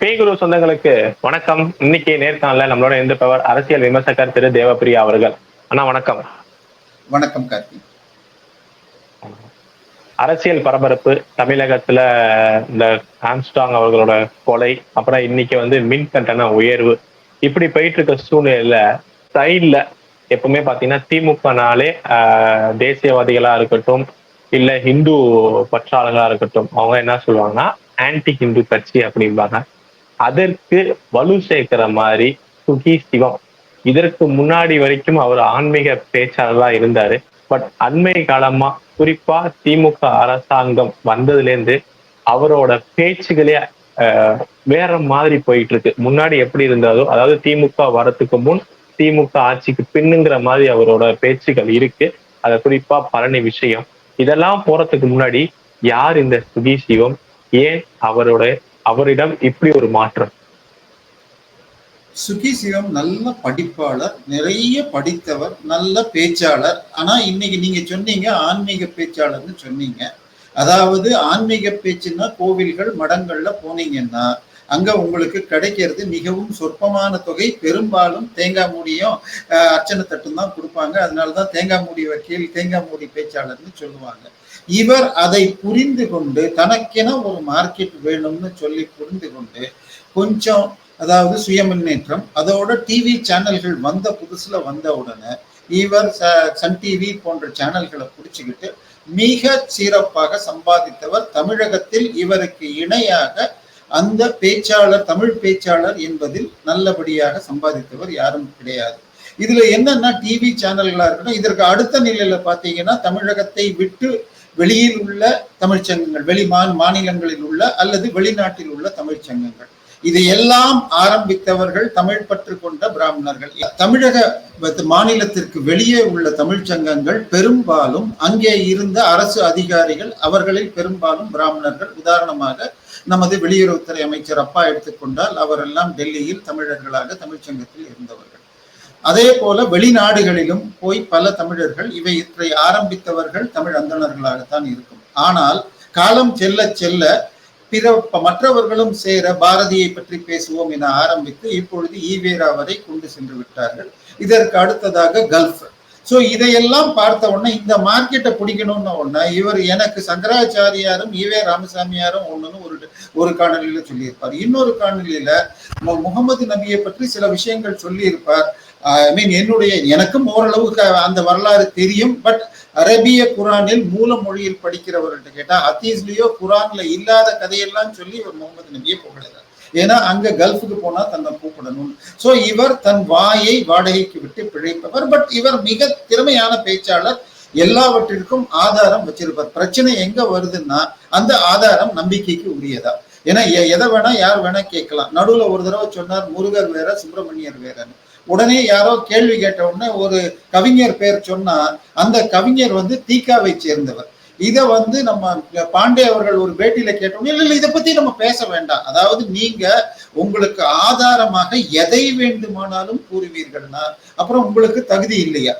பேகுரு சொந்தங்களுக்கு வணக்கம். இன்னைக்கு நேர்காணல நம்மளோட இருந்தவர் அரசியல் விமர்சகர் திரு தேவப்பிரியா அவர்கள். அண்ணா வணக்கம். வணக்கம் கார்த்தி. அரசியல் பரபரப்பு தமிழகத்துல இந்த ஆம்ஸ்டாங் அவர்களோட கொலை அப்புறம் இன்னைக்கு வந்து மின் கட்டண உயர்வு. இப்படி போயிட்டு இருக்க சூழ்நிலையில சைட்ல எப்பவுமே பாத்தீங்கன்னா திமுகனாலே தேசியவாதிகளா இருக்கட்டும் இல்ல ஹிந்து பற்றாளர்களா இருக்கட்டும் அவங்க என்ன சொல்லுவாங்கன்னா ஆன்டி ஹிந்து கட்சி அப்படிம்பாங்க. அதற்கு வலு சேர்க்கிற மாதிரி சுகி சிவம். இதற்கு முன்னாடி வரைக்கும் அவர் ஆன்மீக பேச்சாளரா இருந்தாரு. பட் அண்மை காலமா குறிப்பா திமுக அரசாங்கம் வந்ததுல இருந்து அவரோட பேச்சுகளே ஆஹ், வேற மாதிரி போயிட்டு இருக்கு முன்னாடி எப்படி இருந்ததோ அதாவது திமுக வரத்துக்கு முன் திமுக ஆட்சிக்கு பின்னுங்கிற மாதிரி அவரோட பேச்சுகள் இருக்கு. அதை குறிப்பா பழனி விஷயம். இதெல்லாம் போறதுக்கு முன்னாடி யார் இந்த சுகி சிவம்? ஏன் அவரோட அவரிடம் இப்படி ஒரு மாற்றம். சுகி சிவம் நல்ல படிப்பாளர் நிறைய படித்தவர் நல்ல பேச்சாளர். ஆனா இன்னைக்கு நீங்க சொன்னீங்க ஆன்மீக பேச்சாளர்னு சொன்னீங்க. அதாவது ஆன்மீக பேச்சுன்னா கோவில்கள் மடங்கள்ல போனீங்கன்னா அங்க உங்களுக்கு கிடைக்கிறது மிகவும் சொற்பமான தொகை. பெரும்பாலும் தேங்காய் மூடியும் அர்ச்சனை தட்டும் தான் கொடுப்பாங்க. அதனாலதான் தேங்காய் மூடி வக்கீல் தேங்காய் மூடி பேச்சாளர்னு சொல்லுவாங்க. இவர் அதை புரிந்து கொண்டு தனக்கென ஒரு மார்க்கெட் வேணும்னு சொல்லி புரிந்து கொண்டு கொஞ்சம் அதாவது சுய முன்னேற்றம் அதோட டிவி சேனல்கள் வந்த புதுசுல வந்த உடனே இவர் ச- சன் டிவி போன்ற சேனல்களை பிடிச்சுக்கிட்டு மிக சிறப்பாக சம்பாதித்தவர் தமிழகத்தில் இவருக்கு இணையாக அந்த பேச்சாளர் தமிழ் பேச்சாளர் என்பதில் நல்லபடியாக சம்பாதித்தவர் யாரும் கிடையாது. இதுல என்னன்னா டிவி சேனல்களா இருக்கட்டும் இதற்கு அடுத்த நிலையில பாத்தீங்கன்னா தமிழகத்தை விட்டு வெளியில் உள்ள தமிழ்ச்சங்கங்கள் வெளி மா மாநிலங்களில் உள்ள அல்லது வெளிநாட்டில் உள்ள தமிழ்ச்சங்கங்கள் இதையெல்லாம் ஆரம்பித்தவர்கள் தமிழ் பற்று கொண்ட பிராமணர்கள். தமிழக மாநிலத்திற்கு வெளியே உள்ள தமிழ்ச்சங்கங்கள் பெரும்பாலும் அங்கே இருந்த அரசு அதிகாரிகள் அவர்களில் பெரும்பாலும் பிராமணர்கள். உதாரணமாக நமது வெளியுறவுத்துறை அமைச்சர் அப்பா எடுத்துக்கொண்டால் அவரெல்லாம் டெல்லியில் தமிழர்களாக தமிழ்ச்சங்கத்தில் இருந்தவர்கள். அதே போல வெளிநாடுகளிலும் போய் பல தமிழர்கள் இவற்றை ஆரம்பித்தவர்கள் தமிழ் அந்தணர்களாகத்தான் இருக்கும். ஆனால் காலம் செல்ல செல்ல பிற மற்றவர்களும் சேர பாரதியை பற்றி பேசுவோம் என ஆரம்பித்து இப்பொழுது ஈவேரா வரை கொண்டு சென்று விட்டார்கள். இதற்கு அடுத்ததாக கல்ஃப். சோ இதையெல்லாம் பார்த்த உடனே இந்த மார்க்கெட்டை பிடிக்கணும்னு உடனே இவர் எனக்கு சங்கராச்சாரியாரும் ஈவே ராமசாமியாரும் ஒன்றுன்னு ஒரு ஒரு காணொலியில சொல்லியிருப்பார். இன்னொரு காணொலியில முகமது நபியை பற்றி சில விஷயங்கள் சொல்லியிருப்பார். ஐ மீன் என்னுடைய எனக்கும் ஓரளவுக்கு அந்த வரலாறு தெரியும் பட் அரபிய குரானில் மூல மொழியில் படிக்கிறவர்கிட்ட கேட்டா ஹத்தீஸ்லயோ குரான்ல இல்லாத கதையெல்லாம் சொல்லி இவர் முகமது நபியை புகழ்கிறார். ஏன்னா அங்க கல்ஃபுக்கு போனா தன்னை கூப்பிடணும் சோ இவர் தன் வாயை வாடகைக்கு விட்டு பிழைப்பவர் பட் இவர் மிக திறமையான பேச்சாளர். எல்லாவற்றிற்கும் ஆதாரம் வச்சிருப்பார். பிரச்சனை எங்க வருதுன்னா அந்த ஆதாரம் நம்பிக்கைக்கு உரியதா? ஏன்னா எ- எதை வேணா யார் வேணா கேட்கலாம். நடுவுல ஒரு தடவை சொன்னார் முருகர் வேற சுப்பிரமணியர் வேறன்னு. உடனே யாரோ கேள்வி கேட்ட உடனே ஒரு கவிஞர் பேர் சொன்னா அந்த கவிஞர் வந்து தீக்காவை சேர்ந்தவர். இதை வந்து நம்ம பாண்டே அவர்கள் ஒரு பேட்டியில கேட்டோம் இல்ல இல்ல இதை பத்தி நம்ம பேச வேண்டாம். அதாவது நீங்க உங்களுக்கு ஆதாரமாக எதை வேண்டுமானாலும் கூறுவீர்கள்னா அப்புறம் உங்களுக்கு தகுதி இல்லையா?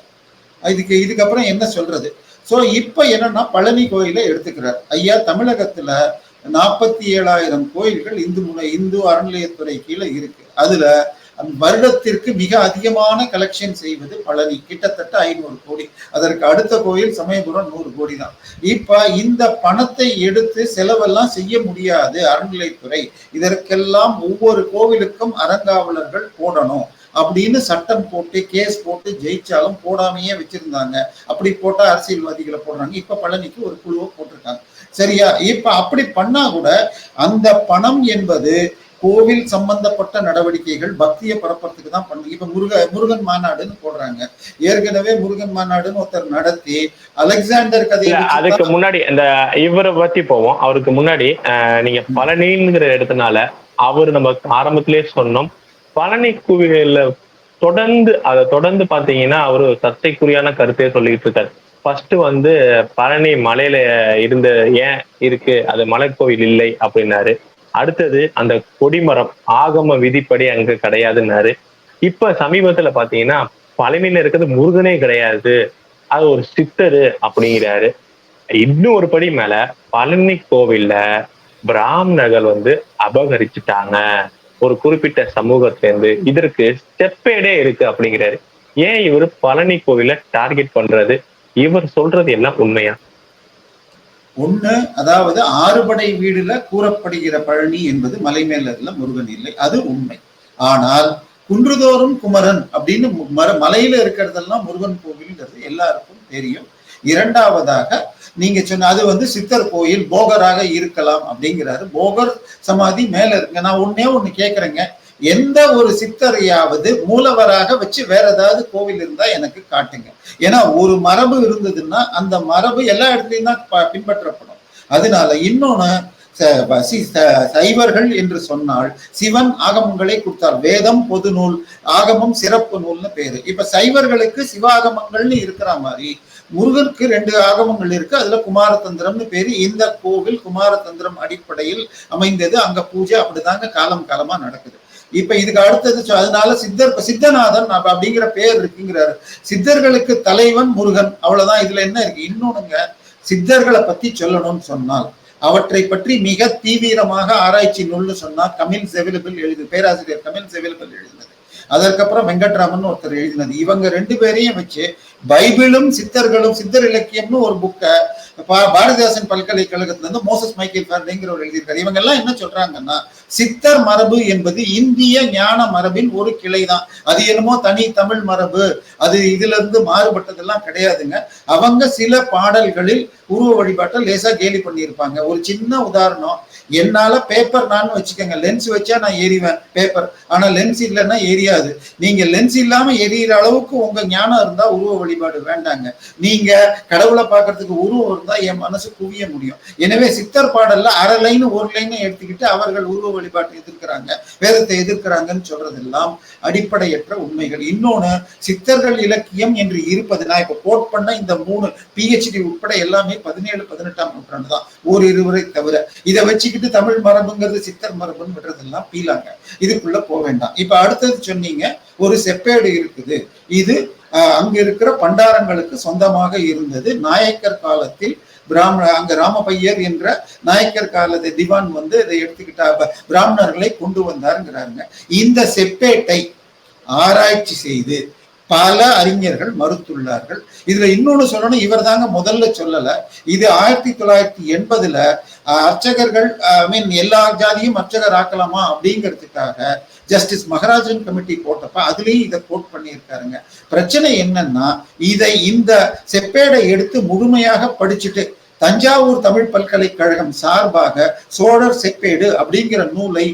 இதுக்கு இதுக்கப்புறம் என்ன சொல்றது? சோ இப்ப என்னன்னா பழனி கோயிலை எடுத்துக்கிறார். ஐயா தமிழகத்துல நாற்பத்தி ஏழாயிரம் கோயில்கள் இந்து முனை இந்து அறநிலையத்துறை கீழே இருக்கு. அதுல வருடத்திற்கு மிக அதிகமான கலெக்ஷன் செய்வது பழனி. கிட்டத்தட்ட ஐநூறு கோடி. அதற்கு அடுத்த கோயில் சமயபுரம் நூறு கோடி தான். இப்ப இந்த பணத்தை எடுத்து செலவெல்லாம் செய்ய முடியாது அறநிலைத்துறை இதற்கெல்லாம் ஒவ்வொரு கோவிலுக்கும் அறங்காவலர்கள் போடணும் அப்படின்னு சட்டம் போட்டு கேஸ் போட்டு ஜெயிச்சாலும் போடாமையே வச்சிருந்தாங்க. அப்படி போட்டா அரசியல்வாதிகளை போடுறாங்க. இப்ப பழனிக்கு ஒரு குழுவை போட்டிருக்காங்க. சரியா? இப்ப அப்படி பண்ணா கூட அந்த பணம் என்பது கோவில் சம்பந்தப்பட்ட நடவடிக்கைகள் பக்தியை பரப்புறதுக்கு தான் பண்ணுங்க இப்ப முருக முருகன் மாநாடுன்னு போடுறாங்க. ஏற்கனவே முருகன் மாநாடுன்னு ஒருத்தர் நடத்தி அலெக்சாண்டர் வச்சு அதுக்கு முன்னாடி இந்த இவரை பத்தி போவோம். அவருக்கு முன்னாடி நீங்க பழனிங்கிற இடத்துனால அவர் நம்ம ஆரம்பத்திலே சொன்னோம். பழனி கோவில தொடர்ந்து அதை தொடர்ந்து பாத்தீங்கன்னா அவரு சர்ச்சைக்குரியான கருத்தையே சொல்லிட்டு இருக்காரு. ஃபர்ஸ்ட் வந்து பழனி மலையில இருந்த ஏன் இருக்கு? அது மலைக்கோவில் இல்லை அப்படின்னாரு. அடுத்தது அந்த கொடிமரம் ஆகம விதிப்படி அங்க கிடையாதுன்னாரு. இப்ப சமீபத்துல பாத்தீங்கன்னா பழனியில இருக்கிறது முருகனே கிடையாது. அது ஒரு சித்தரு அப்படிங்கிறாரு. இன்னும் ஒரு படி மேல பழனி கோவில்ல பிராமணர்கள் வந்து அபகரிச்சுட்டாங்க. ஒரு குறிப்பிட்ட சமூகத்திலேருந்து இதற்கு ஸ்டெப்பேடே இருக்கு அப்படிங்கிறாரு. ஏன் இவர் பழனி கோவில டார்கெட் பண்றது? இவர் சொல்றது எல்லாம் உண்மையா? ஒண்ணு அதாவது ஆறுபடை வீடுல கூறப்படுகிற பழனி என்பது மலை மேல முருகன் இல்லை. அது உண்மை. ஆனால் குன்றுதோறும் குமரன் அப்படின்னு மர- மலையில இருக்கிறதெல்லாம் முருகன் கோவில்ங்கிறது எல்லாருக்கும் தெரியும். இரண்டாவதாக நீங்க சொன்ன அது வந்து சித்தர் கோயில் போகராக இருக்கலாம் அப்படிங்கிறாரு. போகர் சமாதி மேல இருக்கு. நான் ஒன்னே ஒண்ணு கேக்குறேங்க. எந்த ஒரு சித்தரையாவது மூலவராக வச்சு வேற ஏதாவது கோவில் இருந்தா எனக்கு காட்டுங்க. ஏன்னா ஒரு மரபு இருந்ததுன்னா அந்த மரபு எல்லா இடத்துலையும் தான் ப- பின்பற்றப்படும். அதனால இன்னொன்னு சைவர்கள் என்று சொன்னால் சிவன் ஆகமங்களை கொடுத்தார். வேதம் பொது நூல் ஆகமம் சிறப்பு நூல்னு பேரு. இப்ப சைவர்களுக்கு சிவாகமங்கள்னு இருக்கிற மாதிரி முருகனுக்கு ரெண்டு ஆகமங்கள் இருக்கு. அதுல குமாரதந்திரம்னு பேரு. இந்த கோவில் குமாரதந்திரம் அடிப்படையில் அமைந்தது. அங்க பூஜை அப்படிதாங்க காலம் காலமா நடக்குது. இப்ப இதுக்கு அடுத்தது அதனால சித்தர் சித்தநாதன் அப்படிங்கிற பேர் இருக்குங்கிறாரு. சித்தர்களுக்கு தலைவன் முருகன். அவ்வளவுதான். இதுல என்ன இருக்கு? இன்னொன்னுங்க சித்தர்களை பத்தி சொல்லணும்னு சொன்னால் அவற்றை பற்றி மிக தீவிரமாக ஆராய்ச்சி நூல்னு சொன்னா கமில் செவிலபிள் எழுது பேராசிரியர் கமில் செவிலபிள் எழுதினது. அதற்கப்புறம் வெங்கட்ராமன் ஒருத்தர் எழுதினது. இவங்க ரெண்டு பேரையும் வச்சு பைபிளும் சித்தர்களும் சித்தர் இலக்கியம்னு ஒரு புக்கை பாரதிதாசன் பல்கலைக்கழகத்திலிருந்து மோசஸ் மைக்கேல் ஃபேர்டேங்கிற ஒரு எழுதியிருக்காரு. இவங்க எல்லாம் என்ன சொல்றாங்கன்னா சித்தர் மரபு என்பது இந்திய ஞான மரபின் ஒரு கிளை தான் அது என்னமோ தனி தமிழ் மரபு. அது இதுல இருந்து மாறுபட்டதெல்லாம் கிடையாதுங்க. அவங்க சில பாடல்களில் உருவ வழிபாட்டை லேசா கேலி பண்ணியிருப்பாங்க. ஒரு சின்ன உதாரணம் என்னால பேப்பர் நான் வச்சுக்கோங்க. லென்ஸ் வச்சா நான் எரிவேன் பேப்பர் ஆனா லென்ஸ் இல்லைன்னா எரியாது நீங்க லென்ஸ் இல்லாம எரியற அளவுக்கு உங்க ஞானம் இருந்தா உருவ வழிபாடு வேண்டாங்க. நீங்க கடவுளை பார்க்கறதுக்கு உருவம் இருந்தா என் மனசு குவிய முடியும். எனவே சித்தர் பாடல்ல அரை லைன் ஒரு லைன் எடுத்துக்கிட்டு அவர்கள் உருவ வழிபாட்டை எதிர்க்கிறாங்க. வேதத்தை எதிர்க்கிறாங்கன்னு சொல்றதெல்லாம் அடிப்படையற்ற உண்மைகள். இன்னொன்னு சித்தர்கள் இலக்கியம் என்று இருப்பது நான் இப்ப கோட் பண்ண இந்த மூணு பிஹெச்டி உட்பட எல்லாமே பதினேழு பதினெட்டாம் நூற்றாண்டு தான் ஒரு இருவரை தவிர. இதை வச்சுக்கிட்டு தமிழ் மரபுங்கிறது சித்தர் மரபுன்னு விடுறதெல்லாம் பீலாங்க. இதுக்குள்ள போக வேண்டாம். இப்ப அடுத்தது சொன்னீங்க ஒரு செப்பேடு இருக்குது. இது அங்க இருக்கிற பண்டாரங்களுக்கு சொந்தமாக இருந்தது. நாயக்கர் காலத்தில் பிராமண அங்க ராமபையர் என்ற நாயக்கர் காலத்து திவான் வந்து இதை எடுத்துக்கிட்டா பிராமணர்களை கொண்டு வந்தாருங்கிறாங்க இந்த செப்பேட்டை ஆராய்ச்சி செய்து பல அறிஞர்கள் மறுத்துள்ளார்கள். இதுல இன்னொன்னு சொல்லணும் இவர் தாங்க முதல்ல சொல்லல. இது ஆயிரத்தி தொள்ளாயிரத்தி எண்பதுல அர்ச்சகர்கள் ஐ மீன் எல்லா ஜாதியும் அர்ச்சகர் ஆக்கலாமா அப்படிங்கிறதுக்காக ஜஸ்டிஸ் மகராஜன் கமிட்டி போட்டப்ப அதுலயும் இதை கோட் பண்ணியிருக்காருங்க. பிரச்சனை என்னன்னா இதை இந்த செப்பேடை எடுத்து முழுமையாக படிச்சுட்டு தஞ்சாவூர் தமிழ் பல்கலைக்கழகம் சார்பாக சோழர் செப்பேடு அப்படிங்கிற நூலை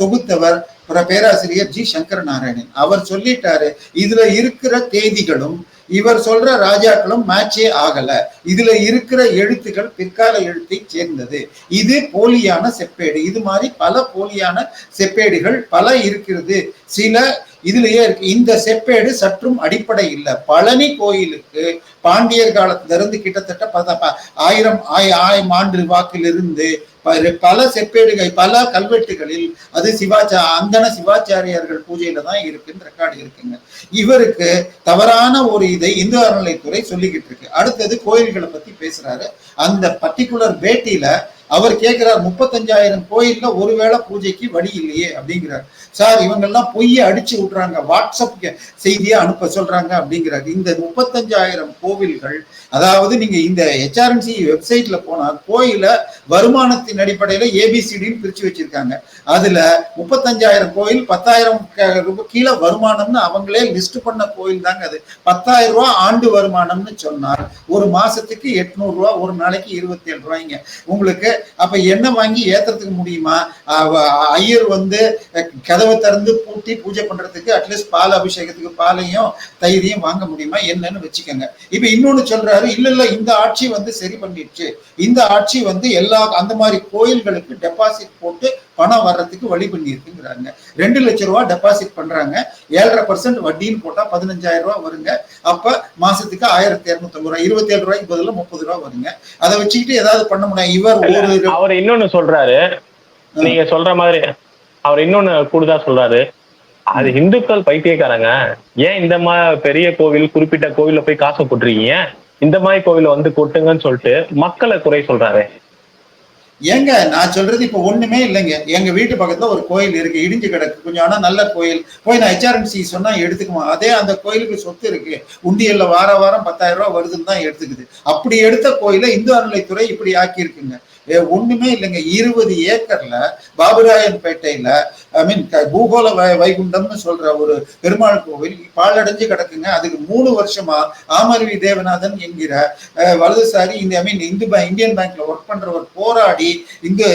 தொகுத்தவர் பேராசிரியர் ஜி சங்கர் நாராயணன் அவர் சொல்லிட்டாரு இதுல இருக்கிற தேதிகளும் இவர் சொல்ற ராஜாக்களும் மேட்சே ஆகல. இதுல இருக்கிற எழுத்துக்கள் பிற்கால எழுத்தை சேர்ந்தது. இது போலியான செப்பேடு. இது மாதிரி பல போலியான செப்பேடுகள் பல இருக்கிறது. சில இதுலயே இருக்கு. இந்த செப்பேடு சற்றும் அடிப்படை இல்லை. பழனி கோயிலுக்கு பாண்டியர் காலத்துல இருந்து கிட்டத்தட்ட பத- ஆயிரம் ஆய் ஆயிரம் ஆண்டு வாக்கிலிருந்து ப- பல செப்பேடுகள் பல கல்வெட்டுகளில் அது சிவாச்சா அந்தன சிவாச்சாரியார்கள் பூஜையில தான் இருக்குன்னு ரெக்கார்டு இருக்குங்க. இவருக்கு தவறான ஒரு இதை இந்து அறநிலைத்துறை சொல்லிக்கிட்டு இருக்கு. அடுத்தது கோயில்களை பத்தி பேசுறாரு. அந்த பர்டிகுலர் பேட்டியில அவர் கேட்கிறார் முப்பத்தஞ்சாயிரம் கோயில்ல ஒருவேளை பூஜைக்கு வழி இல்லையே அப்படிங்கிறார். சார் இவங்கெல்லாம் பொய்யை அடிச்சு விடுறாங்க. வாட்ஸ்அப் செய்தியை அனுப்ப சொல்றாங்க அப்படிங்கிறாரு. இந்த முப்பத்தஞ்சாயிரம் கோவில்கள் அதாவது நீங்க இந்த ஹெச்ஆர்என்சி வெப்சைட்ல போனா கோயில வருமானத்தின் அடிப்படையில ஏபிசிடின்னு பிரிச்சு வச்சிருக்காங்க. அதுல முப்பத்தஞ்சாயிரம் கோயில் பத்தாயிரம் ரூபாய் கீழே வருமானம்னு அவங்களே லிஸ்ட் பண்ண கோயில் தாங்க அது. பத்தாயிரம் ரூபாய் ஆண்டு வருமானம்னு சொன்னார். ஒரு மாசத்துக்கு எட்நூறு ரூபா ஒரு நாளைக்கு இருபத்தி ஏழு ரூபாய்ங்க. உங்களுக்கு அப்ப என்ன வாங்கி ஏத்துறதுக்கு முடியுமா? ஐயர் வந்து கதவை திறந்து பூட்டி பூஜை பண்றதுக்கு அட்லீஸ்ட் பால் அபிஷேகத்துக்கு பாலையும் தயிரையும் வாங்க முடியுமா? என்னன்னு வச்சுக்கோங்க. இப்ப இன்னொன்னு சொல்றாரு இல்ல இல்ல இந்த ஆட்சி வந்து சரி பண்ணிடுச்சு. இந்த ஆட்சி வந்து எல்லா அந்த மாதிரி கோயில்களுக்கு டெபாசிட் போட்டு பணம் வர்றதுக்கு வழி பண்ணியிருக்குங்கிறாங்க. ரெண்டு லட்சம் ரூபாய் டெபாசிட் பண்றாங்க. ஏழரை பர்சன்ட் வட்டின்னு போட்டா பதினஞ்சாயிரம் ரூபாய் வருங்க. அப்ப மாசத்துக்கு ஆயிரத்தி இருநூத்தி ஐம்பது ரூபாய் இருபத்தி ஏழு ரூபாய்க்கு பதிலா முப்பது ரூபாய் வருங்க. அதை வச்சுக்கிட்டு ஏதாவது பண்ண முடியும்? இவர் ஒரு அவர் இன்னொன்னு சொல்றாரு. நீங்க சொல்ற மாதிரி அவர் இன்னொன்னு கூடுதா சொல்றாரு. அது இந்துக்கள் பைத்தியக்காரங்க. ஏன் இந்த மாதிரி பெரிய கோவில் குறிப்பிட்ட கோவில்ல போய் காசை போட்டுருக்கீங்க? இந்த மாதிரி கோவில வந்து கொட்டுங்கன்னு சொல்லிட்டு மக்களை குறை சொல்றாரு. ஏங்க நான் சொல்றது இப்ப ஒண்ணுமே இல்லைங்க. எங்க வீட்டு பக்கத்துல ஒரு கோயில் இருக்கு. இடிஞ்சு கிடக்கு. கொஞ்சம் ஆனா நல்ல கோயில். போய் நான் ஹெச்ஆர்எம்சி சொன்னா எடுத்துக்குமா அதே அந்த கோயிலுக்கு சொத்து இருக்கு. உண்டியல்ல வார வாரம் பத்தாயிரம் ரூபாய் வருதுன்னு தான் எடுத்துக்குது. அப்படி எடுத்த கோயில இந்து அறநிலைத்துறை இப்படி ஆக்கி இருக்குங்க ஒண்ணுமே இல்லைங்க. இருபது ஏக்கர்ல பாபுராயன் பேட்டையில ஐ மீன் பூகோள வை- வைகுண்டம்னு சொல்ற ஒரு பெருமாள் கோவில் பாழடைஞ்சு கிடக்குங்க. அதுக்கு மூணு வருஷமா ஆமருவி தேவநாதன் என்கிற வலதுசாரி இந்த ஐ மீன் இந்து பே- இந்தியன் பேங்க்ல ஒர்க் பண்றவர் போராடி இந்து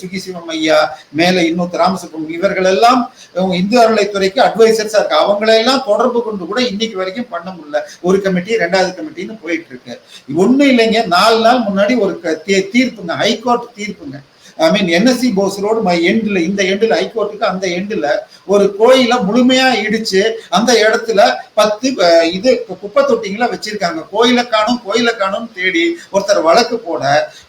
சுகி சிவம் ஐயா மேல இன்னொரு ராமசுப்ரம் இவர்கள் எல்லாம் இந்து அறநிலைத்துறைக்கு அட்வைசர்ஸா இருக்கு. அவங்களெல்லாம் தொடர்பு கொண்டு கூட இன்னைக்கு வரைக்கும் பண்ண முடியல. ஒரு கமிட்டி ரெண்டாவது கமிட்டின்னு போயிட்டு இருக்கு. ஒண்ணும் இல்லைங்க. நாலு நாள் முன்னாடி ஒரு க- தீ- தீர்ப்புங்க. High court தீர்ப்புங்க. I mean NSC Bose road my எண்டில் இந்த எண்டில் ஹைகோர்ட்டுக்கு அந்த எண்டில் ஒரு கோயில முழுமையா இடிச்சு அந்த இடத்துல பத்து இது குப்பை தொட்டிங்களா வச்சிருக்காங்க. கோயிலை காணும் கோயிலை காணும் தேடி ஒருத்தர் வழக்கு போட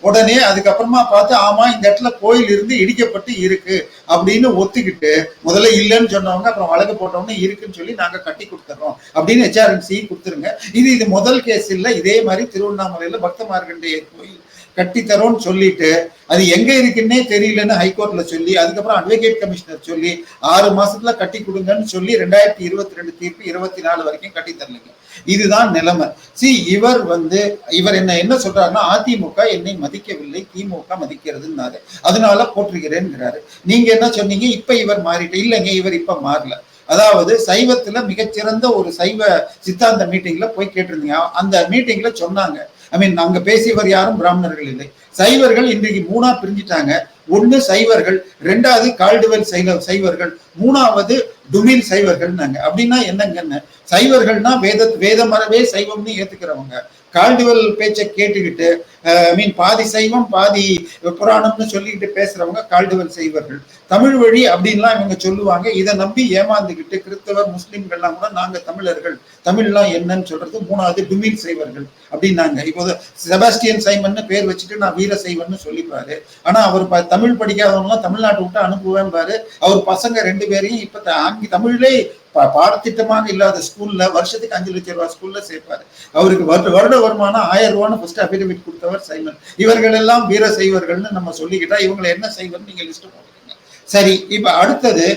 உடனே அதுக்கப்புறமா பார்த்து ஆமா இந்த இடத்துல கோயில் இருந்து இடிக்கப்பட்டு இருக்கு அப்படின்னு ஒத்துக்கிட்டு முதல்ல இல்லைன்னு சொன்னவங்க அப்புறம் வழக்கு போட்டவங்க இருக்குன்னு சொல்லி நாங்கள் கட்டி கொடுத்துறோம் அப்படின்னு ஹெச்ஆர்எம்சி கொடுத்துருங்க. இது இது முதல் கேஸ் இல்லை இதே மாதிரி திருவண்ணாமலையில் பக்தமார்கண்டேயர் கோயில். கட்டித்தரோன்னு சொல்லிட்டு அது எங்க இருக்குன்னே தெரியலன்னு ஹைகோர்ட்ல சொல்லி அதுக்கப்புறம் அட்வொகேட் கமிஷனர் சொல்லி ஆறு மாசத்துல கட்டி கொடுங்கன்னு சொல்லி ரெண்டாயிரத்தி இருபத்தி ரெண்டு தீர்ப்பு இருபத்தி நாலு வரைக்கும் கட்டி தரலைங்க. இதுதான் நிலைமை. சி இவர் வந்து இவர் என்ன என்ன சொல்றாருன்னா அதிமுக என்னை மதிக்கவில்லை திமுக மதிக்கிறதுன்னாரு. அதனால போற்றுகிறேன்ங்கிறாரு நீங்க என்ன சொன்னீங்க? இப்ப இவர் மாறிட்டு இல்லைங்க இவர் இப்ப மாறல. அதாவது சைவத்துல மிகச்சிறந்த ஒரு சைவ சித்தாந்த மீட்டிங்ல போய் கேட்டிருந்தீங்க. அந்த மீட்டிங்ல சொன்னாங்க ஐ மீன் அங்க பேசியவர் யாரும் பிராமணர்கள் இல்லை. சைவர்கள் இன்றைக்கு மூணா பிரிஞ்சிட்டாங்க. ஒண்ணு சைவர்கள் ரெண்டாவது கால்டுவெல் சைவ சைவர்கள் மூணாவது டுமில் சைவர்கள்னாங்க. அப்படின்னா என்னங்கன்னு? சைவர்கள்னா வேத வேத மரபே சைவம்னு ஏத்துக்கிறவங்க. கால்டுவெல் பேச்சை கேட்டுக்கிட்டு ஐ மீன் பாதி சைவம் பாதி புராணம்னு சொல்லிக்கிட்டு பேசுறவங்க கால்டுவெல் சைவர்கள் தமிழ் வழி அப்படின்லாம் இவங்க சொல்லுவாங்க. இதை நம்பி ஏமாந்துக்கிட்டு கிறிஸ்தவர் முஸ்லிம்கள்லாம் கூட நாங்க தமிழர்கள். தமிழ்லாம் என்னன்னு சொல்றது மூணாவது டுமில் செய்வர்கள் அப்படின்னாங்க. இப்போது செபாஸ்டியன் சைமன் பேர் வச்சுட்டு நான் வீர சைவன்னு சொல்லிப்பாரு. ஆனா அவர் ப- தமிழ் படிக்காதவங்களாம் தமிழ்நாட்டை விட்டு அனுப்புவேன் பாரு அவர் பசங்க ரெண்டு பேரையும் இப்ப த- ஆங்கி தமிழ்லே பாடத்திட்டமாக இல்லாத ஸ்கூல்ல வருஷத்துக்கு அஞ்சு லட்சம் ரூபாய் ஸ்கூல்ல சேர்ப்பாரு. அவருக்கு வருட வருட வருமானம் ஆயிரம் ரூபான்னு ஃபர்ஸ்ட் அபிடவிட் கொடுத்தவர் சைமன். இவர்கள் எல்லாம் வீர செய்வர்கள்னு நம்ம சொல்லிக்கிட்டா இவங்களை என்ன சைவர்னு நீங்க லிஸ்ட் போடுறீங்க சரி இப்ப அடுத்தது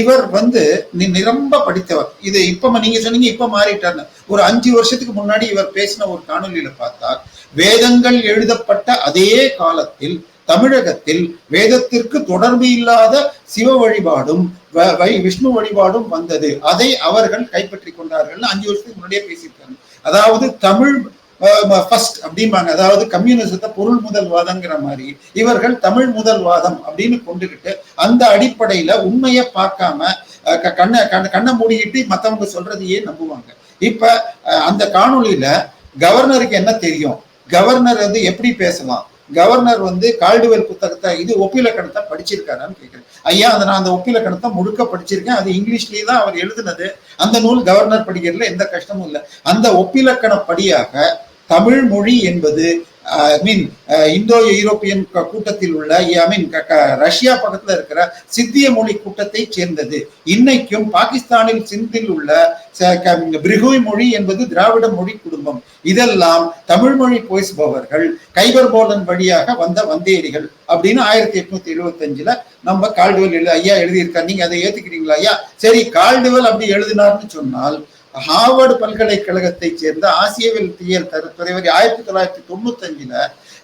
இவர் வந்து நிரம்ப படித்தவர். இது இப்ப நீங்க சொன்னீங்க இப்ப மாறிட்டார் ஒரு அஞ்சு வருஷத்துக்கு முன்னாடி இவர் பேசின ஒரு காணொலியில பார்த்தால் வேதங்கள் எழுதப்பட்ட அதே காலத்தில் தமிழகத்தில் வேதத்திற்கு தொடர்பு இல்லாத சிவ வழிபாடும் வ- வை விஷ்ணு வழிபாடும் வந்தது. அதை அவர்கள் கைப்பற்றி கொண்டார்கள் அஞ்சு வருஷத்துக்கு முன்னாடியே பேசியிருக்காங்க. அதாவது தமிழ் ஃபர்ஸ்ட் அப்படிம்பாங்க. அதாவது கம்யூனிசத்தை பொருள் முதல்வாதங்கிற மாதிரி. இவர்கள் தமிழ் முதல்வாதம் அப்படின்னு கொண்டுகிட்டு அந்த அடிப்படையில உண்மையை பார்க்காம க- கண்ணை கண்ணை மூடிக்கிட்டு மத்தவங்க சொல்றதையே நம்புவாங்க. இப்ப அந்த காணொலியில கவர்னருக்கு என்ன தெரியும்? கவர்னர் வந்து எப்படி பேசலாம்? கவர்னர் வந்து கால்டுவெல் புத்தகத்தை இது ஒப்பிலக்கணத்தை படிச்சிருக்காரான்னு கேட்குறேன் ஐயா அதை நான் அந்த ஒப்பிலக்கணத்தை முழுக்க படிச்சிருக்கேன். அது இங்கிலீஷ்லயே தான் அவர் எழுதுனது. அந்த நூல் கவர்னர் படிக்கிறதுல எந்த கஷ்டமும் இல்லை. அந்த ஒப்பிலக்கண படியாக தமிழ் மொழி என்பது uh, I mean uh, Indo European கூட்டத்தில் உள்ள ஐ மீன் ரஷ்யா பக்கத்துல இருக்கிற சித்திய மொழி கூட்டத்தை சேர்ந்தது. இன்னைக்கும் பாகிஸ்தானில் சிந்தில் உள்ள ச- பிரிகுய் மொழி என்பது திராவிட மொழி குடும்பம். இதெல்லாம் தமிழ் மொழி பேசுபவர்கள் கைபர் போலன் வழியாக வந்த வந்தேரிகள் அப்படின்னு ஆயிரத்தி எட்நூத்தி எழுபத்தி அஞ்சுல நம்ம கால்டுவல் எழு ஐயா எழுதியிருக்காரு. நீங்க அதை ஏத்துக்கிறீங்களா ஐயா? சரி கால்டுவல் அப்படி எழுதினார்னு சொன்னால் ஹார்வர்டு பல்கலைக்கழகத்தை சேர்ந்த ஆசியவில் தியல் தரு- ஆயிரத்தி தொள்ளாயிரத்தி தொண்ணூத்தி அஞ்சுல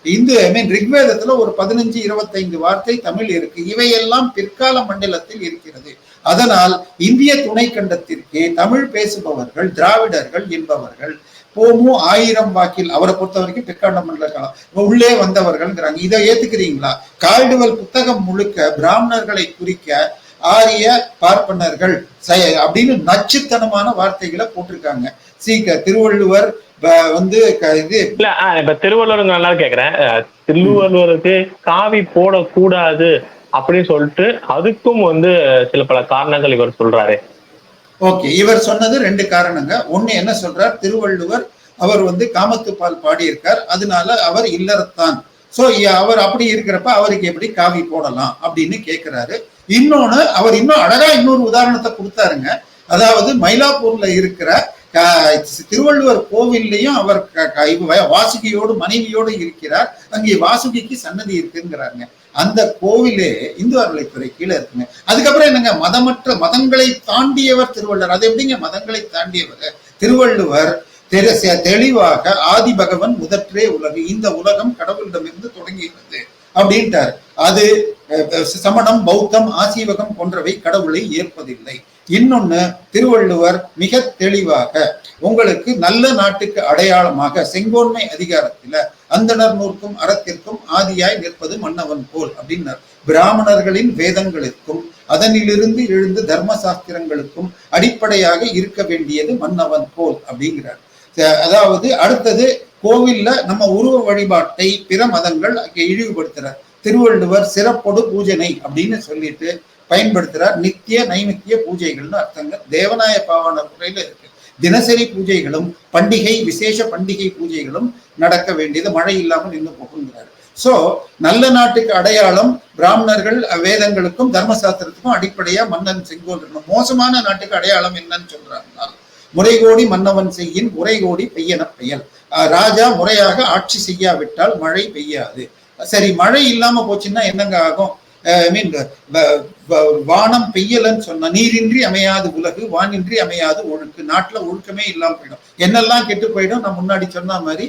இந்து ஐ மீன் ரிக்வேதத்துல ஒரு பதினஞ்சு இருபத்தைந்து வார்த்தை தமிழ் இருக்கு. இவையெல்லாம் பிற்கால மண்டலத்தில் இருக்கிறது. அதனால் இந்திய துணைக்கண்டத்திற்கே தமிழ் பேசுபவர்கள் திராவிடர்கள் என்பவர்கள் போமு ஆயிரம் வாக்கில் அவரை பொறுத்த வரைக்கும் பிற்காண்ட மண்டல காலம். உள்ளே வந்தவர்கள்ங்கிறாங்க. இதை ஏத்துக்கிறீங்களா? கால்டுவல் புத்தகம் முழுக்க பிராமணர்களை குறிக்க ஆரிய பார்ப்பனர்கள். அப்படின்னு நச்சுத்தனமான வார்த்தைகளை போட்டிருக்காங்க. சீக்க திருவள்ளுவர் வந்து இது இல்ல இப்ப திருவள்ளுவருங்கிறனால கேக்குறேன். அஹ், திருவள்ளுவருக்கு காவி போடக்கூடாது அப்படின்னு சொல்லிட்டு அதுக்கும் வந்து சில பல காரணங்கள் இவர் சொல்றாரு. ஓகே இவர் சொன்னது ரெண்டு காரணங்க. ஒண்ணு என்ன சொல்றார்? திருவள்ளுவர் அவர் வந்து காமத்துப்பால் பாடியிருக்கார். அதனால அவர் இல்லறத்தான். சோ அவர் அப்படி இருக்கிறப்ப அவருக்கு எப்படி காவி போடலாம் அப்படின்னு கேக்குறாரு. இன்னொன்னு அவர் இன்னும் அழகா இன்னொரு உதாரணத்தை கொடுத்தாருங்க. அதாவது மயிலாப்பூர்ல இருக்கிற திருவள்ளுவர் கோவில்லையும் அவர் க- இவ- வாசுகியோடு மனைவியோடு இருக்கிறார். அங்கே வாசுகிக்கு சன்னதி இருக்குங்கிறாங்க அந்த கோவிலே இந்து அறநிலைத்துறை கீழே இருக்குங்க. அதுக்கப்புறம் என்னங்க? மதமற்ற மதங்களை தாண்டியவர் திருவள்ளுவர். அது எப்படிங்க? மதங்களை தாண்டியவர். திருவள்ளுவர் தெளிவாக ஆதி பகவன் முதற்றே உலகு. இந்த உலகம் கடவுளிடமிருந்து தொடங்குகிறது அப்படின்ட்டாரு. அது சமணம் பௌத்தம் ஆசீவகம் போன்றவை கடவுளை ஏற்பதில்லை. இன்னொன்னு திருவள்ளுவர் மிக தெளிவாக உங்களுக்கு நல்ல நாட்டுக்கு அடையாளமாக செங்கோன்மை அதிகாரத்தில அந்தணர் நூற்கும் அறத்திற்கும் ஆதியாய் நிற்பது மன்னவன் போல் அப்படின்னார். பிராமணர்களின் வேதங்களுக்கும் அதனிலிருந்து எழுந்து தர்ம சாஸ்திரங்களுக்கும் அடிப்படையாக இருக்க வேண்டியது மன்னவன் போல் அப்படிங்கிறார். அதாவது அடுத்தது கோவில்ல நம்ம உருவ வழிபாட்டை பிற மதங்கள் அங்கே இழிவுபடுத்துறார். திருவள்ளுவர் சிறப்பொடு பூஜனை அப்படின்னு சொல்லிட்டு பயன்படுத்துறார். நித்திய நைமித்திய பூஜைகள்னு அர்த்தங்க. தேவநாய பாவான முறையில இருக்கு. தினசரி பூஜைகளும் பண்டிகை விசேஷ பண்டிகை பூஜைகளும் நடக்க வேண்டியது. மழை இல்லாமல் நின்று போகுங்கிறார் சோ நல்ல நாட்டுக்கு அடையாளம் பிராமணர்கள் வேதங்களுக்கும் தர்மசாஸ்திரத்துக்கும் அடிப்படையா மன்னன் செங்கோல் இருக்கணும் மோசமான நாட்டுக்கு அடையாளம் என்னன்னு சொல்றாங்கன்னா முறைகோடி மன்னவன் செய்யின் உரைகோடி பெய்யன பெயல். ராஜா முறையாக ஆட்சி செய்யாவிட்டால் மழை பெய்யாது. சரி மழை இல்லாம போச்சுன்னா என்னங்க ஆகும்? ஐ மீன் வானம் பெய்யலன்னு சொன்னா நீரின்றி அமையாது உலகு வானின்றி அமையாது ஒழுக்கு நாட்டுல ஒழுக்கமே இல்லாம போயிடும். என்னெல்லாம் கெட்டு போயிடும்? நான் முன்னாடி சொன்ன மாதிரி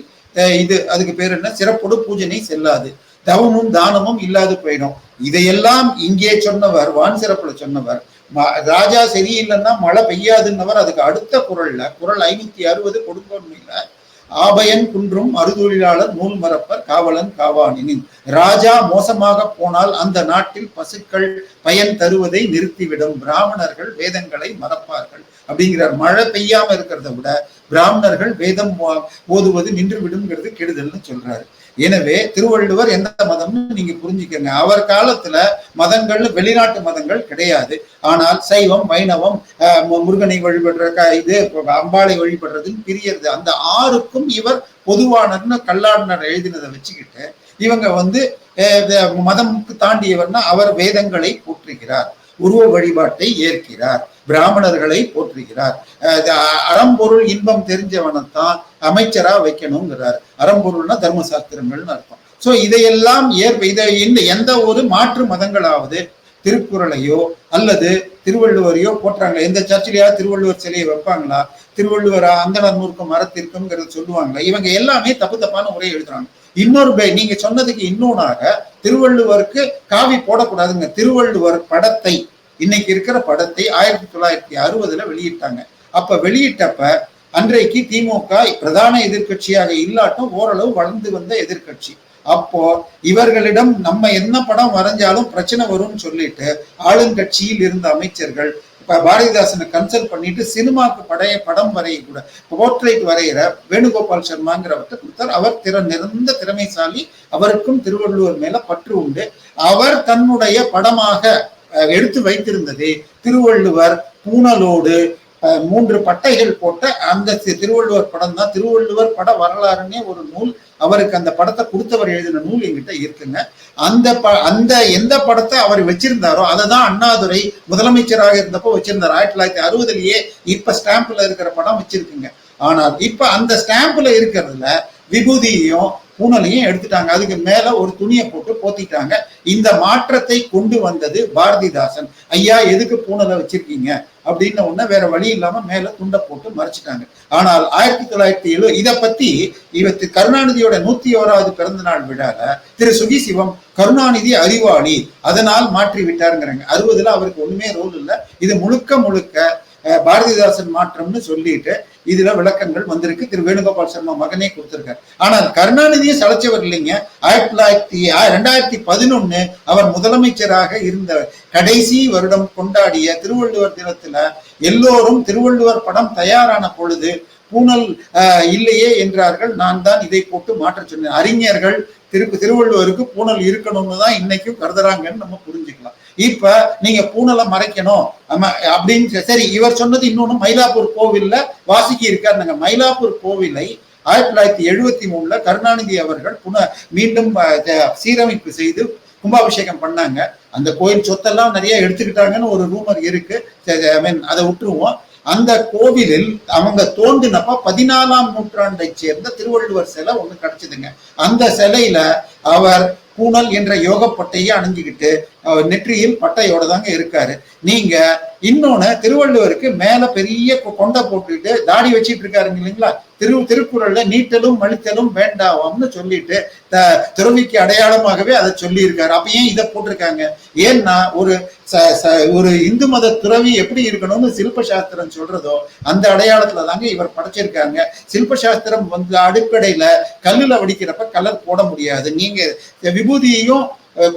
இது அதுக்கு பேர் என்ன? சிறப்போடு பூஜனை செல்லாது. தவமும் தானமும் இல்லாது போயிடும். இதையெல்லாம் இங்கே சொன்னவர் வான் சிறப்புல சொன்னவர் ராஜா சரியில்லைன்னா மழை பெய்யாதுன்னவர் அதுக்கு அடுத்த குரல்ல குரல் ஐநூத்தி அறுபது கொடுக்கணும் இல்லை ஆபயன் குன்றும் அறுதொழிலாளர் நூல் மறப்பர் காவலன் காவானினின். ராஜா மோசமாக போனால் அந்த நாட்டில் பசுக்கள் பயன் தருவதை நிறுத்திவிடும். பிராமணர்கள் வேதங்களை மறப்பார்கள். அப்படிங்கிறார். மழை பெய்யாம இருக்கிறத விட பிராமணர்கள் வேதம் ஓ- ஓதுவது நின்று கெடுதல்னு சொல்றாரு. எனவே திருவள்ளுவர் எந்த மதம்னு நீங்க புரிஞ்சுக்கங்க. அவர் காலத்துல மதங்கள் வெளிநாட்டு மதங்கள் கிடையாது. ஆனால் சைவம் வைணவம் முருகனை வழிபடுற இது அம்பாளை வழிபடுறதுன்னு பிரியறது. அந்த ஆறுக்கும் இவர் பொதுவானர்னு கல்லாடனர் எழுதினதை வச்சுக்கிட்டு இவங்க வந்து மதம் மதமுக்கு தாண்டியவர்னா அவர் வேதங்களை போற்றுகிறார். உருவ வழிபாட்டை ஏற்கிறார். பிராமணர்களை போற்றுகிறார். அறம்பொருள் இன்பம் தெரிஞ்சவனைத்தான் அமைச்சரா வைக்கணுங்கிறார். அறம்பொருள்னா தர்மசாஸ்திரங்கள்னு அர்த்தம். சோ இதையெல்லாம் ஏற்ப இதை இந்த எந்த ஒரு மாற்று மதங்களாவது திருக்குறளையோ அல்லது திருவள்ளுவரையோ போற்றாங்க எந்த சர்ச்சிலையாவது திருவள்ளுவர் சிலையை வைப்பாங்களா? திருவள்ளுவரா அந்தனர் நூற்கும் மரத்திற்கும்ங்கிறத சொல்லுவாங்களா? இவங்க எல்லாமே தப்பு தப்பான உரையை எழுதுறாங்க. இன்னொரு பே- நீங்க சொன்னதுக்கு இன்னொன்னாக திருவள்ளுவருக்கு காவி போடக்கூடாதுங்க. திருவள்ளுவர் படத்தை இன்னைக்கு இருக்கிற படத்தை ஆயிரத்தி தொள்ளாயிரத்தி அறுபதுல வெளியிட்டாங்க. அப்ப வெளியிட்டப்ப அன்றைக்கு திமுக பிரதான எதிர்க்கட்சியாக இல்லாட்டும் ஓரளவு வளர்ந்து வந்த எதிர்க்கட்சி. அப்போ இவர்களிடம் நம்ம என்ன படம் வரைஞ்சாலும் பிரச்சனை வரும்னு சொல்லிட்டு ஆளுங்கட்சியில் இருந்த அமைச்சர்கள் இப்ப பாரதிதாசனை கன்சல்ட் பண்ணிட்டு சினிமாக்கு படைய படம் வரைய கூட போர்ட்ரேட் வரைகிற வேணுகோபால் சர்மாங்கிறவர்கிட்ட கொடுத்தார். அவர் திற நிறந்த திறமைசாலி அவருக்கும் திருவள்ளுவர் மேல பற்று உண்டு. அவர் தன்னுடைய படமாக எடுத்து வைத்திருந்தது. திருவள்ளுவர் பூனலோடு மூன்று பட்டைகள் போட்ட அந்த திருவள்ளுவர் படம் தான். திருவள்ளுவர் பட வரலாறுன்னே ஒரு நூல். அவருக்கு அந்த படத்தை கொடுத்தவர் எழுதின நூல் எங்கிட்ட இருக்குங்க. அந்த ப அந்த எந்த படத்தை அவர் வச்சிருந்தாரோ அதை தான் அண்ணாதுரை முதலமைச்சராக இருந்தப்போ வச்சிருந்தார். ஆயிரத்தி தொள்ளாயிரத்தி அறுபதுலயே இப்ப ஸ்டாம்ப்ல இருக்கிற படம் வச்சிருக்குங்க. ஆனால் இப்ப அந்த ஸ்டாம்ப்ல இருக்கிறதுல விபூதியையும் பூனலையும் எடுத்துட்டாங்க. அதுக்கு மேல ஒரு துணியை போட்டு போத்திட்டாங்க. இந்த மாற்றத்தை கொண்டு வந்தது பாரதிதாசன். ஐயா எதுக்கு பூனலை வச்சிருக்கீங்க? அப்படின்னு உடனே வேற வழி இல்லாம மேல துண்டை போட்டு மறைச்சிட்டாங்க. ஆனால் ஆயிரத்தி தொள்ளாயிரத்தி எழு இதை பத்தி இவத்து கருணாநிதியோட நூத்தி ஓராவது பிறந்த நாள் விழால திரு சுகி சிவம் கருணாநிதி அறிவாளி அதனால் மாற்றி விட்டாருங்கிறாங்க அறுபதுல அவருக்கு ஒண்ணுமே ரோல் இல்லை. இது முழுக்க முழுக்க பாரதிதாசன் மாற்றம்னு சொல்லிட்டு இதுல விளக்கங்கள் வந்திருக்கு. திரு வேணுகோபால் சர்மா மகனே கொடுத்திருக்காரு. ஆனால் கருணாநிதியை சளைச்சவர் இல்லைங்க. ஆயிரத்தி தொள்ளாயிரத்தி ரெண்டாயிரத்தி பதினொன்னு அவர் முதலமைச்சராக இருந்த கடைசி வருடம் கொண்டாடிய திருவள்ளுவர் தினத்துல எல்லோரும் திருவள்ளுவர் படம் தயாரான பொழுது பூனல் இல்லையே என்றார்கள். நான் தான் இதை போட்டு மாற்ற சொன்னேன். அறிஞர்கள் திரு திருவள்ளுவருக்கு பூனல் இருக்கணும்னு தான் இன்னைக்கும் கருதுறாங்கன்னு நம்ம புரிஞ்சுக்கலாம். இப்ப நீங்க பூனலை மறைக்கணும். ஆமா, அப்படின்னு சரி இவர் சொன்னது இன்னொன்னு மயிலாப்பூர் கோவில்ல வாசிக்கி இருக்காருங்க மயிலாப்பூர் கோவிலை ஆயிரத்தி தொள்ளாயிரத்தி எழுபத்தி மூணுல கருணாநிதி அவர்கள் புன மீண்டும் சீரமைப்பு செய்து கும்பாபிஷேகம் பண்ணாங்க. அந்த கோயில் சொத்தெல்லாம் நிறைய எடுத்துக்கிட்டாங்கன்னு ஒரு ரூமர் இருக்கு. ஐ மீன் அதை விட்டுருவோம். அந்த கோவிலில் அவங்க தோன்றினப்ப பதினாலாம் நூற்றாண்டை சேர்ந்த திருவள்ளுவர் சிலை ஒண்ணு கிடைச்சதுங்க. அந்த சிலையில அவர் பூனல் என்ற யோகப்பட்டையை அணிஞ்சுக்கிட்டு நெற்றியில் பட்டையோட தாங்க இருக்காரு. நீங்க இன்னொன்னு திருவள்ளுவருக்கு மேல பெரிய கொ- கொண்டை போட்டுட்டு தாடி வச்சிட்டு இருக்காருங்க இல்லைங்களா? திரு திருக்குறள்ல நீட்டலும் மழித்தலும் வேண்டாம்னு சொல்லிட்டு துறவிக்கு அடையாளமாகவே அதை சொல்லி இருக்காரு அப்ப ஏன் இதை போட்டிருக்காங்க? ஏன்னா ஒரு ச- ச- ஒரு இந்து மத துறவி எப்படி இருக்கணும்னு சில்ப சாஸ்திரம் சொல்றதோ அந்த அடையாளத்துல தாங்க இவர் படைச்சிருக்காங்க. சில்ப சாஸ்திரம் வந்து அடிப்படையில கல்லுல வடிக்கிறப்ப கலர் போட முடியாது. நீங்க விபூதியையும்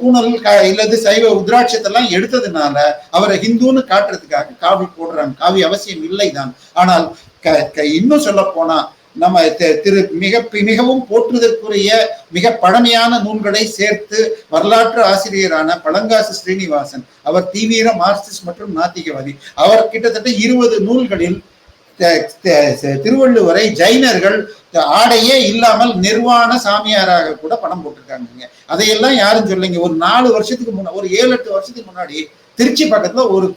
பூணல் க- இல்லது சைவ உத்ராட்சத்தெல்லாம் எடுத்ததுனால அவரை ஹிந்துன்னு காட்டுறதுக்காக காவி போடுறாங்க. காவி அவசியம் இல்லைதான் ஆனால் க- க- இன்னும் சொல்ல போனா நம்ம திரு மிக மிகவும் போற்றுதற்குரிய மிக பழமையான நூல்களை சேர்த்து வரலாற்று ஆசிரியரான பழங்காசு ஸ்ரீனிவாசன் அவர் தீவிர மார்க்சிஸ்ட் மற்றும் நாத்திகவாதி அவர் கிட்டத்தட்ட இருபது நூல்களில் திருவள்ளுவரை ஜைனர்கள் ஆடையே இல்லாமல் நிர்வாண சாமியாராக கூட படம் போட்டிருக்காங்க. அதையெல்லாம் யாரும் சொல்லிங்க ஒரு நாலு வருஷத்துக்கு முன்னாடி ஒரு ஏழு எட்டு வருஷத்துக்கு முன்னாடி திருச்சி பக்கத்துல ஒரு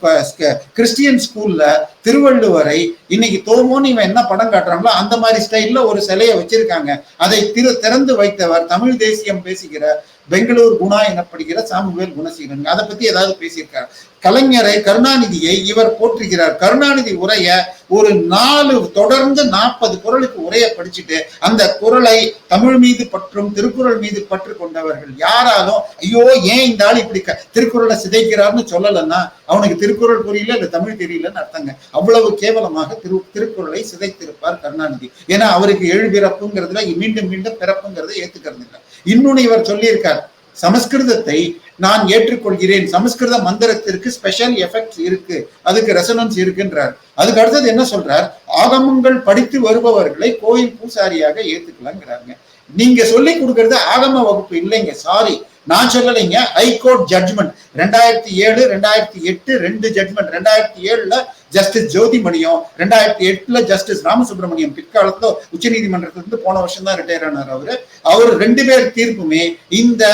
கிறிஸ்டியன் ஸ்கூல்ல திருவள்ளுவரை இன்னைக்கு தோமோன்னு இவன் என்ன படம் காட்டுறாங்களோ அந்த மாதிரி ஸ்டைல்ல ஒரு சிலையை வச்சிருக்காங்க. அதை திரு திறந்து வைத்தவர் தமிழ் தேசியம் பேசுகிற பெங்களூர் குணா எனப்படுகிற சாமுவேல் குணசீலன். அதை பத்தி ஏதாவது பேசியிருக்காரு. கலைஞரை கருணாநிதியை இவர் போற்றுகிறார். கருணாநிதி உரைய ஒரு நாலு தொடர்ந்து நாற்பது குரலுக்கு உரைய படிச்சுட்டு அந்த குரலை தமிழ் மீது பற்றும் திருக்குறள் மீது பற்று கொண்டவர்கள் யாராலும் ஐயோ ஏன் இந்த ஆள் இப்படி திருக்குறளை சிதைக்கிறார்னு சொல்லலன்னா அவனுக்கு திருக்குறள் புரியல இல்ல தமிழ் தெரியலன்னு அர்த்தங்க. அவ்வளவு கேவலமாக திரு திருக்குறளை சிதைத்திருப்பார் கருணாநிதி. ஏன்னா அவருக்கு எழுபிறப்புங்கிறதுல மீண்டும் மீண்டும் பிறப்புங்கிறத ஏத்துக்கிறது இல்லை இன்னொன்னு இவர் சொல்லியிருக்கார். சமஸ்கிருதத்தை நான் ஏற்றுக்கொள்கிறேன். சமஸ்கிருத மந்திரத்திற்கு ஸ்பெஷல் எஃபெக்ட் இருக்கு. அதுக்கு ரெசனன்ஸ் இருக்குன்றார். அதுக்கு அடுத்தது என்ன சொல்றார்? ஆகமங்கள் படித்து வருபவர்களை கோயில் பூசாரியாக ஏத்துக்கலாங்கிறாங்க நீங்க சொல்லி கொடுக்கறது ஆகம வகுப்பு இல்லைங்க. சாரி நான் சொல்லலைங்க. ஹைகோர்ட் ஜட்ஜ்மெண்ட் ரெண்டாயிரத்தி ஏழு ரெண்டாயிரத்தி எட்டு ரெண்டு ஜட்மெண்ட் ரெண்டாயிரத்தி ஏழுல ஜஸ்டிஸ் ஜோதிமணியம் ரெண்டாயிரத்தி எட்டுல ஜஸ்டிஸ் ராமசுப்ரமணியம் பிற்காலத்துல உச்ச நீதிமன்றத்திலிருந்து போன வருஷம் தான் ரிட்டையர் ஆனார் அவரு. அவர் ரெண்டு பேர் தீர்ப்புமே இந்த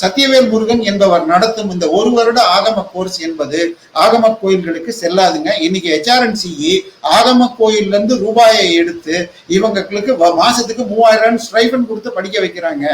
சத்தியவேல் முருகன் என்பவர் நடத்தும் இந்த ஒரு வருட ஆகம கோர்ஸ் என்பது ஆகம கோயில்களுக்கு செல்லாதுங்க. இன்னைக்கு ஹெச்ஆர்என்சிஇ ஆகம கோயில்ல இருந்து ரூபாயை எடுத்து இவங்களுக்கு மாசத்துக்கு மூவாயிரம் ஸ்ட்ரைபன் கொடுத்து படிக்க வைக்கிறாங்க.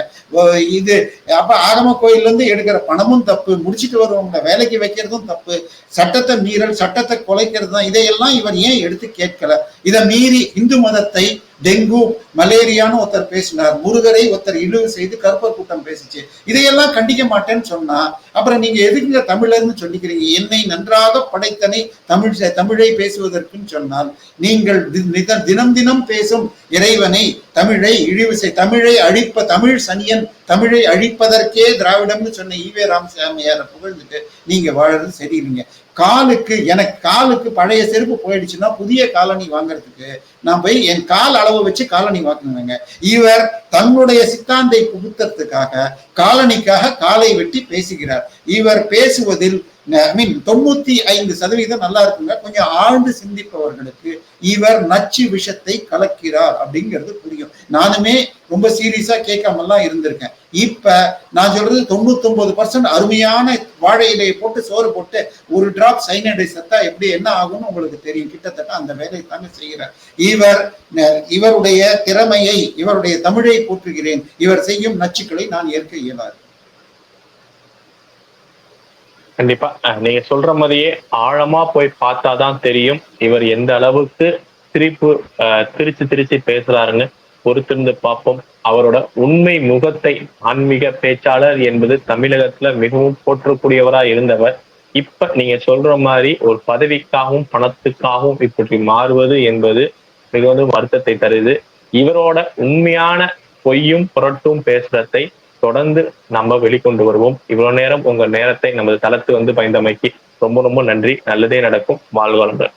இது அப்ப ஆகம கோயில்ல இருந்து எடுக்கிற பணமும் தப்பு. முடிச்சிட்டு வருவவங்க வேலைக்கு வைக்கிறதும் தப்பு. சட்டத்தை மீறல் சட்டத்தை கொலை குலைக்கிறது தான். இதையெல்லாம் இவர் ஏன் எடுத்து கேட்கல? இதை மீறி இந்து மதத்தை டெங்கு மலேரியான்னு ஒருத்தர் பேசினார். முருகரை ஒருத்தர் இழிவு செய்து கருப்பர் கூட்டம் பேசிச்சு. இதையெல்லாம் கண்டிக்க மாட்டேன்னு சொன்னா அப்புறம் நீங்க எதுக்குங்க தமிழர்னு சொல்லிக்கிறீங்க? என்னை நன்றாக படைத்தனை தமிழ் தமிழை பேசுவதற்குன்னு சொன்னால் நீங்கள் தினம் தினம் பேசும் இறைவனை தமிழை இழிவு செய் தமிழை அழிப்ப தமிழ் சனியன் தமிழை அழிப்பதற்கே திராவிடம்னு சொன்ன ஈவே ராமசாமியார புகழ்ந்துட்டு நீங்க வாழறது சரியில்லைங்க காலுக்கு எனக்கு காலுக்கு பழைய செருப்பு போயிடுச்சுன்னா புதிய காலனி வாங்குறதுக்கு நான் போய் என் கால் அளவு வச்சு காலணி வாங்கினேங்க இவர் தன்னுடைய சித்தாந்தை புகுத்தத்துக்காக காலனிக்காக காலை வெட்டி பேசுகிறார். இவர் பேசுவதில் ஐ மீன் தொண்ணூத்தி ஐந்து சதவீதம் நல்லா இருக்குங்க. கொஞ்சம் ஆழ்ந்து சிந்திப்பவர்களுக்கு இவர் நச்சு விஷத்தை கலக்கிறார் அப்படிங்கிறது புரியும். நானுமே ரொம்ப சீரியஸா கேட்காமலாம் இருந்திருக்கேன். இப்ப நான் சொல்றது தொண்ணூத்தொன்பது பர்சன்ட் அருமையான வாழை இலையை போட்டு சோறு போட்டு ஒரு டிராப் சைனடை சத்தா எப்படி என்ன ஆகும்னு உங்களுக்கு தெரியும். கிட்டத்தட்ட அந்த வேலையை தாங்க செய்கிறார். இவர் இவருடைய திறமையை இவருடைய தமிழை போற்றுகிறேன். இவர் செய்யும் நச்சுக்களை நான் ஏற்க இயலாது. கண்டிப்பா. நீங்க சொல்ற மாதிரியே ஆழமா போய் பார்த்தாதான் தெரியும் இவர் எந்த அளவுக்கு திருப்பு திருச்சு திருச்சி திருச்சி பேசுறாருன்னு. பொறுத்திருந்து பார்ப்போம். அவரோட உண்மை முகத்தை ஆன்மீக பேச்சாளர் என்பது தமிழகத்துல மிகவும் போற்றக்கூடியவரா இருந்தவர். இப்ப நீங்க சொல்ற மாதிரி ஒரு பதவிக்காகவும் பணத்துக்காகவும் இப்படி மாறுவது என்பது மிகவும் வருத்தத்தை தருது. இவரோட உண்மையான பொய்யும் புரட்டும் பேசுறதை தொடர்ந்து நம்ம வெளிக்கொண்டு வருவோம். இவ்வளவு நேரம் உங்க நேரத்தை நமது தளத்து வந்து பயந்தமைக்கு ரொம்ப ரொம்ப நன்றி. நல்லதே நடக்கும். வாழ்வாளர்கள்